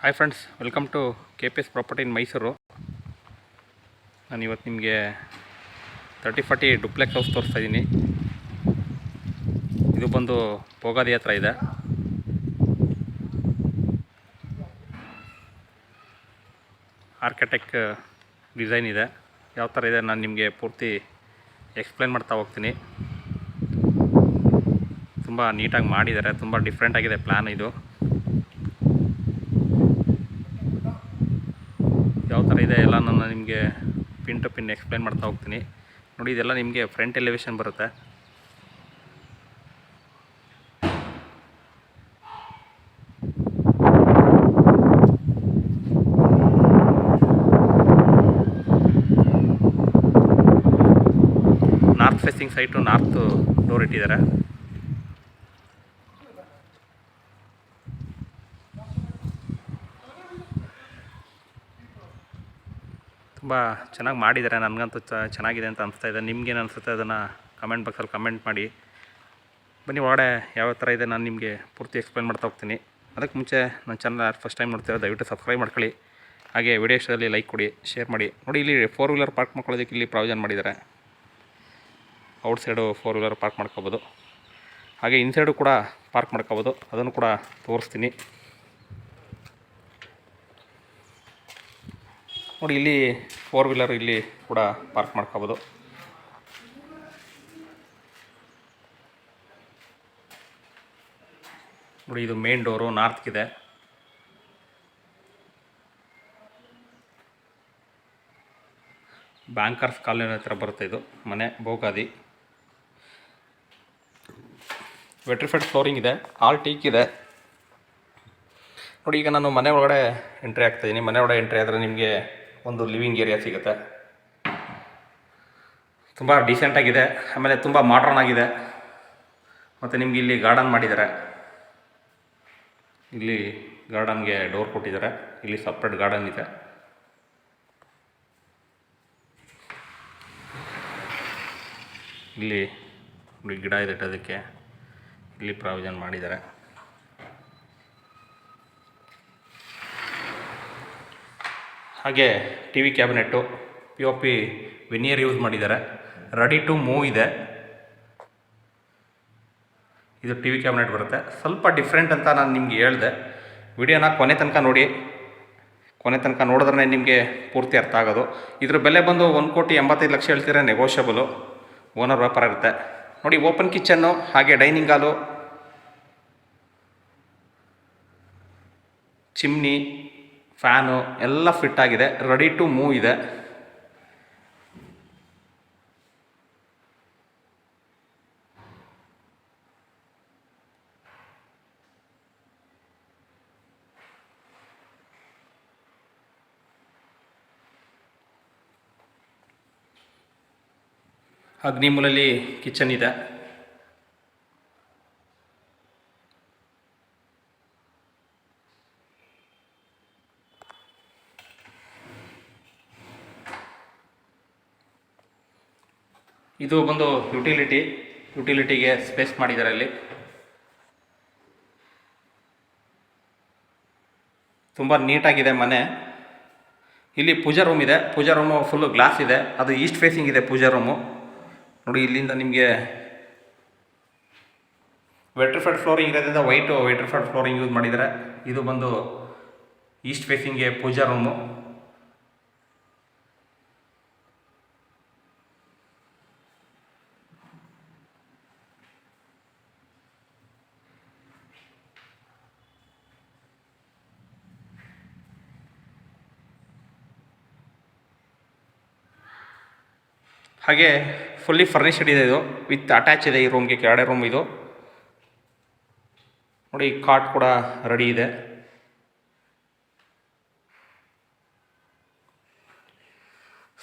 Hi friends welcome to K P S property in Mysuru ನಾನು ಇವತ್ತು ನಿಮಗೆ thirty forty duplex house ತೋರಿಸ್ತಾ ಇದ್ದೀನಿ ಇದು ಬಂದು ಪೋಗಾದಿ ಹತ್ರ ಇದೆ. ಆರ್ಕಿಟೆಕ್ಟ್ ಡಿಸೈನ್ ಇದೆ. ಯಾವ ಥರ ಇದೆ ನಾನು ನಿಮಗೆ ಪೂರ್ತಿ ಎಕ್ಸ್ಪ್ಲೇನ್ ಮಾಡ್ತಾ ಹೋಗ್ತೀನಿ. ತುಂಬ ನೀಟಾಗಿ ಮಾಡಿದ್ದಾರೆ ತುಂಬ ಡಿಫ್ರೆಂಟಾಗಿದೆ ಪ್ಲ್ಯಾನ್ ಇದು ಯಾವ ಥರ ಇದೆ ಎಲ್ಲ ನಾನು ನಿಮಗೆ ಪಿನ್ ಟು ಪಿನ್ ಎಕ್ಸ್ಪ್ಲೇನ್ ಮಾಡ್ತಾ ಹೋಗ್ತೀನಿ. ನೋಡಿ, ಇದೆಲ್ಲ ನಿಮಗೆ ಫ್ರಂಟ್ ಎಲಿವೇಶನ್ ಬರುತ್ತೆ. North facing site north door ಇಟ್ಟಿದ್ದಾರೆ. ತುಂಬ ಚೆನ್ನಾಗಿ ಮಾಡಿದ್ದಾರೆ ನನಗಂತೂ ಚ, ಚೆನ್ನಾಗಿದೆ ಅಂತ ಅನಿಸ್ತಾ ಇದೆ. ನಿಮ್ಗೇನು ಅನಿಸುತ್ತೆ ಅದನ್ನು ಕಮೆಂಟ್ ಬಾಕ್ಸಲ್ಲಿ ಕಮೆಂಟ್ ಮಾಡಿ. ಬನ್ನಿ ಒಳಗಡೆ ಯಾವ ಥರ ಇದೆ ನಾನು ನಿಮಗೆ ಪೂರ್ತಿ ಎಕ್ಸ್ಪ್ಲೈನ್ ಮಾಡ್ತಾ ಹೋಗ್ತೀನಿ. ಅದಕ್ಕೆ ಮುಂಚೆ ನನ್ನ ಚಾನಲ್ ಫಸ್ಟ್ ಟೈಮ್ ನೋಡ್ತೀರೋ ದಯವಿಟ್ಟು ಸಬ್ಸ್ಕ್ರೈಬ್ ಮಾಡ್ಕೊಳ್ಳಿ. ಹಾಗೆ ವಿಡಿಯೋ ಇಷ್ಟದಲ್ಲಿ ಲೈಕ್ ಕೊಡಿ ಶೇರ್ ಮಾಡಿ. ನೋಡಿ ಇಲ್ಲಿ ಫೋರ್ ವೀಲರ್ ಪಾರ್ಕ್ ಮಾಡ್ಕೊಳ್ಳೋದಕ್ಕೆ ಇಲ್ಲಿ ಪ್ರಾವಿಷನ್ ಮಾಡಿದ್ದಾರೆ outside four wheeler park ಮಾಡ್ಕೋಬೋದು. ಹಾಗೆ ಇನ್ಸೈಡು ಕೂಡ ಪಾರ್ಕ್ ಮಾಡ್ಕೋಬೋದು. ಅದನ್ನು ಕೂಡ ತೋರಿಸ್ತೀನಿ. ನೋಡಿ, ಇಲ್ಲಿ ಫೋರ್ ವೀಲರ್ ಇಲ್ಲಿ ಕೂಡ ಪಾರ್ಕ್ ಮಾಡ್ಕೋಬೋದು. ನೋಡಿ, ಇದು ಮೇನ್ ಡೋರು ನಾರ್ತ್ಗಿದೆ ಬ್ಯಾಂಕರ್ಸ್ ಕಾಲೋನಿ ಹತ್ರ ಬರುತ್ತೆ ಇದು, ಮನೆ, ಬೋಗಾದಿ. ವೆಟ್ರಿಫೈಡ್ ಫ್ಲೋರಿಂಗ್ ಇದೆ ಆಲ್ ಟೀಕ್ ಇದೆ. ನೋಡಿ, ಈಗ ನಾನು ಮನೆ ಒಳಗಡೆ ಎಂಟ್ರಿ ಆಗ್ತಾಯಿದ್ದೀನಿ ಮನೆ ಒಳಗಡೆ ಎಂಟ್ರಿ ಆದರೆ ನಿಮಗೆ ಒಂದು ಲಿವಿಂಗ್ ಏರಿಯಾ ಸಿಗುತ್ತೆ. ತುಂಬ ಡೀಸೆಂಟಾಗಿದೆ ಆಮೇಲೆ ತುಂಬ ಮಾಡ್ರನ್ ಆಗಿದೆ. ಮತ್ತು ನಿಮ್ಗೆ ಇಲ್ಲಿ ಗಾರ್ಡನ್ ಮಾಡಿದ್ದಾರೆ. ಇಲ್ಲಿ ಗಾರ್ಡನ್ಗೆ ಡೋರ್ ಕೊಟ್ಟಿದ್ದಾರೆ. ಇಲ್ಲಿ ಸಪ್ರೇಟ್ ಗಾರ್ಡನ್ ಇದೆ. ಇಲ್ಲಿ ಗಿಡ ಇದೆ ಅದಕ್ಕೆ ಇಲ್ಲಿ ಪ್ರಾವಿಷನ್ ಮಾಡಿದ್ದಾರೆ. ಹಾಗೆ T V cabinet P O P veneer use ಮಾಡಿದ್ದಾರೆ. ರೆಡಿ ಟು ಮೂವ್ ಇದೆ. ಇದು ಟಿ ವಿ ಕ್ಯಾಬಿನೆಟ್ ಬರುತ್ತೆ. ಸ್ವಲ್ಪ ಡಿಫ್ರೆಂಟ್ ಅಂತ ನಾನು ನಿಮ್ಗೆ ಹೇಳಿದೆ. ವಿಡಿಯೋನ ಕೊನೆ ತನಕ ನೋಡಿ. ಕೊನೆ ತನಕ ನೋಡಿದ್ರೆ ನಿಮಗೆ ಪೂರ್ತಿ ಅರ್ಥ ಆಗೋದು. ಇದ್ರ ಬೆಲೆ ಬಂದು ಒಂದು ಕೋಟಿ ಎಂಬತ್ತೈದು ಲಕ್ಷ ಹೇಳ್ತೀರ? ನೆಗೋಷಿಯಬಲು ಓನರ್ ವ್ಯಾಪಾರ ಇರುತ್ತೆ. ನೋಡಿ ಓಪನ್ ಕಿಚನ್ನು ಹಾಗೆ ಡೈನಿಂಗ್ ಹಾಲು ಚಿಮ್ನಿ ಫ್ಯಾನು ಎಲ್ಲ ಫಿಟ್ ಆಗಿದೆ ರೆಡಿ ಟು ಮೂವ್ ಇದೆ. ಅಗ್ನಿಮೂಲಲ್ಲಿ ಕಿಚನ್ ಇದೆ. ಇದು ಬಂದು ಯುಟಿಲಿಟಿ ಯುಟಿಲಿಟಿಗೆ ಸ್ಪೇಸ್ ಮಾಡಿದ್ದಾರೆ ಅಲ್ಲಿ ತುಂಬ ನೀಟಾಗಿದೆ ಮನೆ. ಇಲ್ಲಿ ಪೂಜಾ ರೂಮ್ ಇದೆ. ಪೂಜಾ ರೂಮು ಫುಲ್ಲು ಗ್ಲಾಸ್ ಇದೆ. ಅದು ಈಸ್ಟ್ ಫೇಸಿಂಗ್ ಇದೆ ಪೂಜಾ ರೂಮು ನೋಡಿ, ಇಲ್ಲಿಂದ ನಿಮಗೆ ವೆಟ್ರಿಫೈಡ್ ಫ್ಲೋರಿಂಗ್ ಇರೋದ್ರಿಂದ ವೈಟು ವೆಟ್ರಿಫೈಡ್ ಫ್ಲೋರಿಂಗ್ ಯೂಸ್ ಮಾಡಿದ್ದಾರೆ ಇದು ಬಂದು ಈಸ್ಟ್ ಫೇಸಿಂಗ್ಗೆ ಪೂಜಾ ರೂಮು ಹಾಗೆ ಫುಲ್ಲಿ ಫರ್ನಿಷಡ್ ಇದೆ ಇದು ವಿತ್ ಅಟ್ಯಾಚ್ ಇದೆ ಈ ರೂಮ್ಗೆ ಕೆಳಗಡೆ ರೂಮ್ ಇದು. ನೋಡಿ ಕಾಟ್ ಕೂಡ ರೆಡಿ ಇದೆ.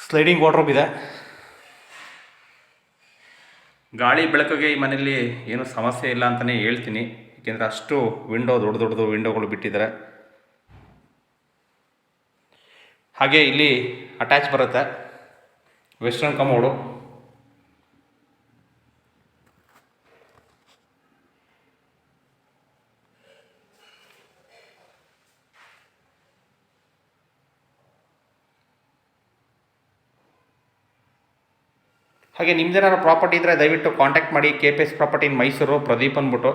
ಸ್ಲೈಡಿಂಗ್ ವಾರ್ಡ್ರೋಬ್ ಇದೆ. ಗಾಳಿ ಬೆಳಕಿಗೆ ಈ ಮನೆಯಲ್ಲಿ ಏನು ಸಮಸ್ಯೆ ಇಲ್ಲ ಅಂತಲೇ ಹೇಳ್ತೀನಿ. ಏಕೆಂದರೆ ಅಷ್ಟು ವಿಂಡೋ ದೊಡ್ಡ ದೊಡ್ಡದು ವಿಂಡೋಗಳು ಬಿಟ್ಟಿದ್ದಾರೆ. ಹಾಗೆ ಇಲ್ಲಿ ಅಟ್ಯಾಚ್ ಬರುತ್ತೆ. ವೆಸ್ಟರ್ನ್ ಕಮೋಡು ಹಾಗೆ ನಿಮ್ದೇನಾದ್ರು ಪ್ರಾಪರ್ಟಿ ಇದ್ದರೆ ದಯವಿಟ್ಟು ಕಾಂಟ್ಯಾಕ್ಟ್ ಮಾಡಿ. K P S property in Mysuru Pradeep ಅಂದ್ಬಿಟ್ಟು.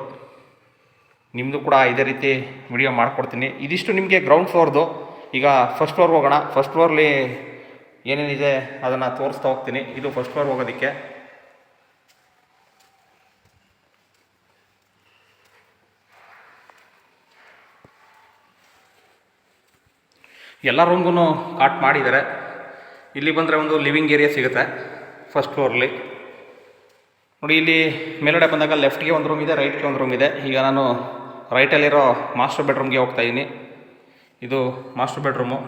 ನಿಮ್ಮದು ಕೂಡ ಇದೇ ರೀತಿ ವಿಡಿಯೋ ಮಾಡಿಕೊಡ್ತೀನಿ. ಇದಿಷ್ಟು ನಿಮಗೆ ಗ್ರೌಂಡ್ ಫ್ಲೋರ್ದು ಈಗ ಫಸ್ಟ್ ಫ್ಲೋರ್ಗೆ ಹೋಗೋಣ. ಫಸ್ಟ್ ಫ್ಲೋರ್ಲಿ ಏನೇನಿದೆ ಅದನ್ನು ತೋರಿಸ್ತಾ ಹೋಗ್ತೀನಿ. ಇದು ಫಸ್ಟ್ ಫ್ಲೋರ್ ಹೋಗೋದಕ್ಕೆ. ಎಲ್ಲ ರೂಮ್ಗೂ ಕಾಟ್ ಮಾಡಿದ್ದಾರೆ. ಇಲ್ಲಿ ಬಂದರೆ ಒಂದು ಲಿವಿಂಗ್ ಏರಿಯಾ ಸಿಗುತ್ತೆ ಫಸ್ಟ್ ಫ್ಲೋರಲ್ಲಿ ನೋಡಿ, ಇಲ್ಲಿ ಮೇಲ್ಗಡೆ ಬಂದಾಗ ಲೆಫ್ಟ್ಗೆ ಒಂದು ರೂಮ್ ಇದೆ ರೈಟ್ಗೆ ಒಂದು ರೂಮ್ ಇದೆ. ಈಗ ನಾನು ರೈಟಲ್ಲಿರೋ ಮಾಸ್ಟರ್ ಬೆಡ್ರೂಮ್ಗೆ ಹೋಗ್ತಾ ಇದ್ದೀನಿ ಇದು ಮಾಸ್ಟರ್ ಬೆಡ್ರೂಮು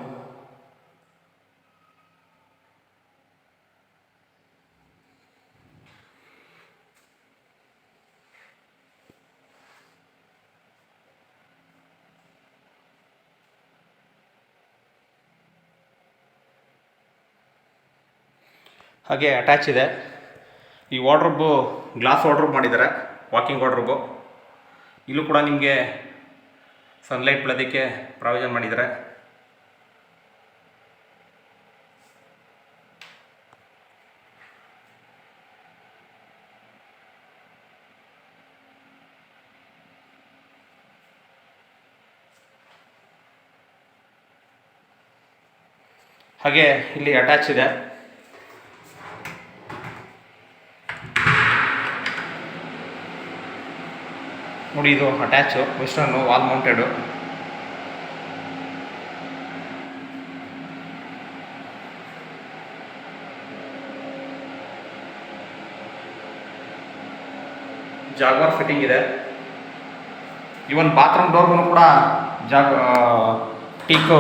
ಹಾಗೆ ಅಟ್ಯಾಚ್ ಇದೆ. ಈ ವಾರ್ಡ್ರೋಬು ಗ್ಲಾಸ್ ವಾರ್ಡ್ರೋಬ್ ಮಾಡಿದ್ದಾರೆ ವಾಕಿಂಗ್ ವಾರ್ಡ್ರೋಬು ಇಲ್ಲೂ ಕೂಡ ನಿಮಗೆ ಸನ್ಲೈಟ್ ಬೀಳೋದಕ್ಕೆ ಪ್ರಾವಿಷನ್ ಮಾಡಿದ್ದಾರೆ. ಹಾಗೆ ಇಲ್ಲಿ ಅಟ್ಯಾಚ್ ಇದೆ. ನೋಡಿ ಇದು attach western wall mounted Jaguar fitting ಇದೆ. ಇವನ್ ಬಾತ್ರೂಮ್ ಡೋರ್ಗೂ ಕೂಡ ಜಾಗ್ ಟೀಕ್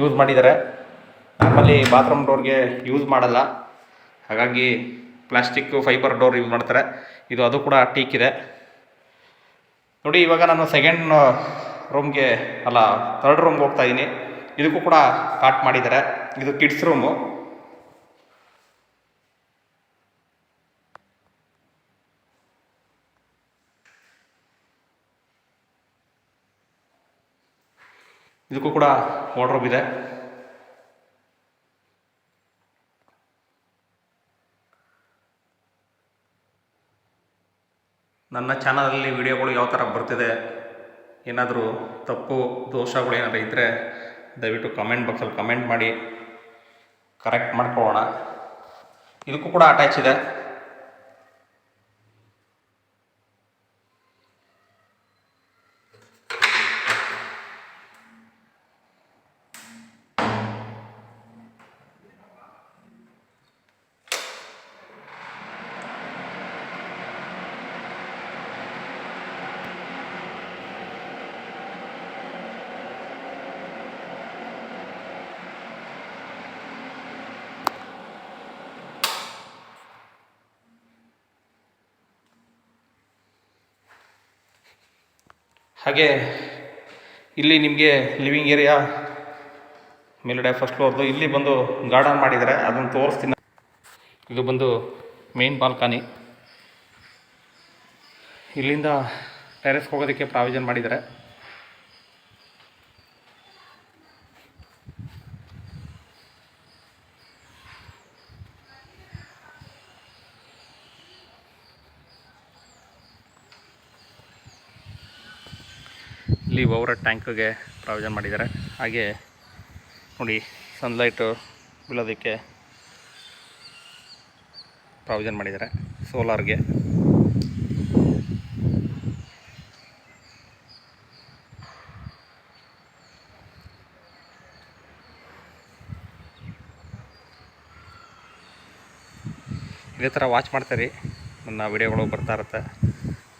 ಯೂಸ್ ಮಾಡಿದ್ದಾರೆ. ನಮ್ಮಲ್ಲಿ ಬಾತ್ರೂಮ್ ಡೋರ್ಗೆ ಯೂಸ್ ಮಾಡಲ್ಲ. ಹಾಗಾಗಿ ಪ್ಲಾಸ್ಟಿಕ್ಕು ಫೈಬರ್ ಡೋರ್ ಯೂಸ್ ಮಾಡ್ತಾರೆ. ಇದು ಅದು ಕೂಡ ಟೀಕ್ ಇದೆ. ನೋಡಿ, ಇವಾಗ ನಾನು ಸೆಕೆಂಡ್ ರೂಮ್ಗೆ ಅಲ್ಲ ಥರ್ಡ್ ರೂಮ್ಗೆ ಹೋಗ್ತಾ ಇದ್ದೀನಿ ಇದಕ್ಕೂ ಕೂಡ ಕಾಟ್ ಮಾಡಿದ್ದಾರೆ. ಇದು ಕಿಡ್ಸ್ ರೂಮು ಇದಕ್ಕೂ ಕೂಡ ವಾರ್ಡ್ರೋಬ್ ಇದೆ. ನನ್ನ ಚಾನಲಲ್ಲಿ ವಿಡಿಯೋಗಳು ಯಾವ ಥರ ಬರ್ತಿದೆ, ಏನಾದರೂ ತಪ್ಪು, ದೋಷಗಳು ಏನಾದರೂ ಇದ್ದರೆ ದಯವಿಟ್ಟು ಕಮೆಂಟ್ ಬಾಕ್ಸಲ್ಲಿ ಕಮೆಂಟ್ ಮಾಡಿ ಕರೆಕ್ಟ್ ಮಾಡ್ಕೊಳ್ಳೋಣ. ಇದಕ್ಕೂ ಕೂಡ ಅಟ್ಯಾಚ್ ಇದೆ. ಹಾಗೆ ಇಲ್ಲಿ ನಿಮಗೆ ಲಿವಿಂಗ್ ಏರಿಯಾ ಮೇಲ್ಗಡೆ ಫಸ್ಟ್ ಫ್ಲೋರ್ದು ಇಲ್ಲಿ ಬಂದು ಗಾರ್ಡನ್ ಮಾಡಿದ್ದಾರೆ ಅದನ್ನು ತೋರಿಸ್ತೀನಿ. ಇದು ಬಂದು ಮೇನ್ ಬಾಲ್ಕನಿ ಇಲ್ಲಿಂದ ಟೆರೆಸ್ಗೆ ಹೋಗೋದಕ್ಕೆ ಪ್ರಾವಿಷನ್ ಮಾಡಿದ್ದಾರೆ. ಇಲ್ಲಿ ಓವರ್ ಟ್ಯಾಂಕ್ಗೆ ಪ್ರಾವಿಷನ್ ಮಾಡಿದ್ದಾರೆ. ಹಾಗೆ ನೋಡಿ ಸನ್ಲೈಟು ಬೀಳೋದಕ್ಕೆ ಪ್ರಾವಿಷನ್ ಮಾಡಿದ್ದಾರೆ ಸೋಲಾರ್ಗೆ. ಇದೇ ಥರ ವಾಚ್ ಮಾಡ್ತೀರಿ ನನ್ನ ವಿಡಿಯೋಗಳು ಬರ್ತಾ ಇರುತ್ತೆ.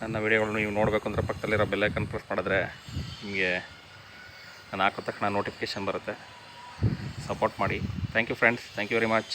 ನನ್ನ ವಿಡಿಯೋಗಳು ನೀವು ನೋಡಬೇಕು ಅಂದರೆ ಪಕ್ಕದಲ್ಲಿರೋ ಬೆಲ್ಲೈಕನ್ ಪ್ರೆಸ್ ಮಾಡಿದ್ರೆ ನಿಮಗೆ ನಾನು ಹಾಕೋ ತಕ್ಷಣ ನೋಟಿಫಿಕೇಷನ್ ಬರುತ್ತೆ. ಸಪೋರ್ಟ್ ಮಾಡಿ. Thank you friends thank you very much